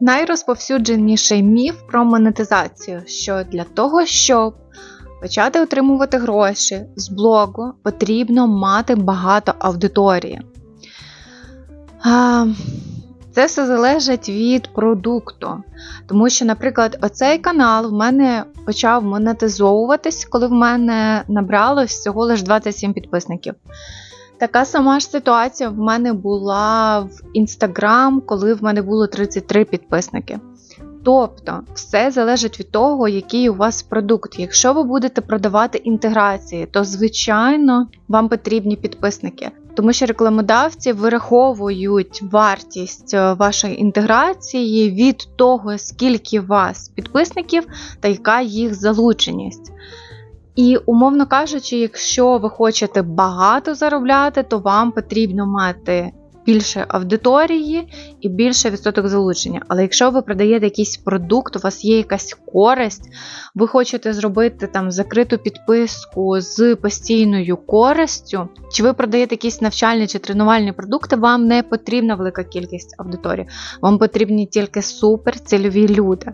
Найрозповсюдженіший міф про монетизацію, що для того, щоб почати отримувати гроші з блогу, потрібно мати багато аудиторії. Це все залежить від продукту. Тому що, наприклад, оцей канал в мене почав монетизовуватись, коли в мене набралось всього лише 27 підписників. Така сама ж ситуація в мене була в Instagram, коли в мене було 33 підписники. Тобто, все залежить від того, який у вас продукт. Якщо ви будете продавати інтеграції, то звичайно вам потрібні підписники, тому що рекламодавці вираховують вартість е, вашої інтеграції від того, скільки у вас підписників та яка їх залученість. І, умовно кажучи, якщо ви хочете багато заробляти, то вам потрібно мати більше аудиторії і більше відсоток залучення. Але якщо ви продаєте якийсь продукт, у вас є якась користь, ви хочете зробити там закриту підписку з постійною користю, чи ви продаєте якісь навчальні чи тренувальні продукти, вам не потрібна велика кількість аудиторії, вам потрібні тільки суперцільові люди.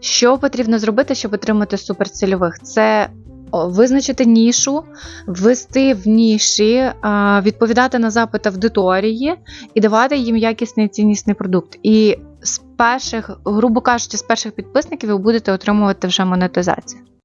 Що потрібно зробити, щоб отримати суперцільових? Це визначити нішу, ввести в ніші, відповідати на запит аудиторії і давати їм якісний ціннісний продукт. І з перших, грубо кажучи, з перших підписників ви будете отримувати вже монетизацію.